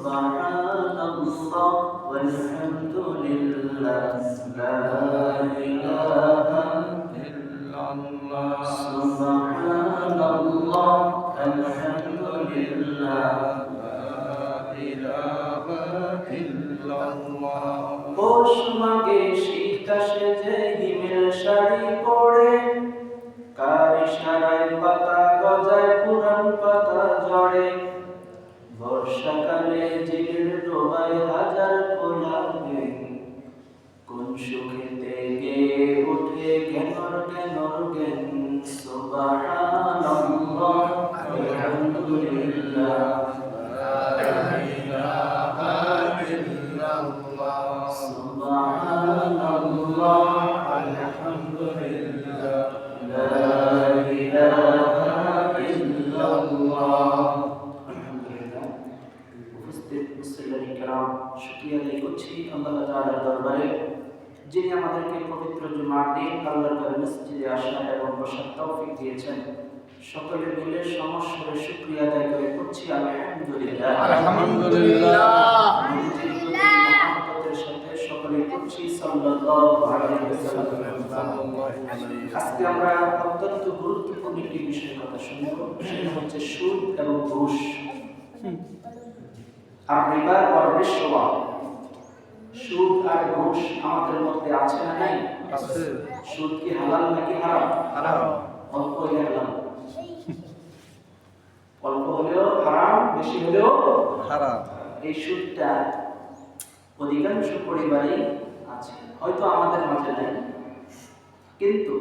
سبحان الله والحمد لله لا إله إلا الله سبحان الله الحمد لله لا إله إلا الله পৌষ মাগে শীত আসে যে হিমেল শাড়ি পরে কার ইশারায় পাতা গজায় পুরান পাতা ঝরে জ্ঞানর জ্ঞানর জ্ঞান সুবহানাল্লাহ আলহামদুলিল্লাহ সুবহানাল্লাহ আলহামদুলিল্লাহ লা ইলাহা ইল্লাল্লাহ আলহামদুলিল্লাহ উপস্থিত মুসলিম کرام শুকরিয়া আদায় করছি আল্লাহ তাআলার দরবারে যিনি আমাদেরকে পবিত্র জুমার দিন আল্লাহর ঘরে মসজিদে আসা এবং বসার তৌফিক দিয়েছেন। সকলে মিলে সমস্যার শুকরিয়া আদায় করে করছি আলহামদুলিল্লাহ। সাথে সকলে করছি সাল্লাল্লাহু আলাইহি ওয়াসাল্লাম। আজকে আমরা অত্যন্ত গুরুত্বপূর্ণ একটি বিষয়ের কথা শুনব সেটা হচ্ছে সুদ এবং ঘুষ। আর রিবা আর রিশওয়া আর ঘুষ আমাদের মধ্যে আছে না নাই? সুদ কি হালাল নাকি হারাম? হারাম। অল্প হালাল অল্প হলেও হারাম বেশি হলেও হারাম। এই সুদটা অধিকাংশ পরিবারেই আছে। হয়তো আমাদের মাঝে নাই। কিন্তু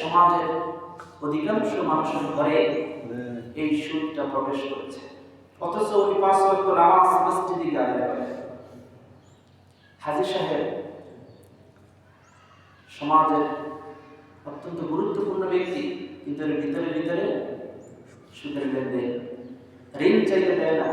সমাজের অধিকাংশ মানুষের ঘরে এই সুদটা প্রবেশ করেছে। অথচ উনি পাঁচ ওয়াক্ত নামাজ মসজিদে আদায় করেন। হাজি সাহেব সমাজের অত্যন্ত গুরুত্বপূর্ণ ব্যক্তি কিন্তু ভিতরে ভিতরে সুদের ঋণ চাইতে দেয় না।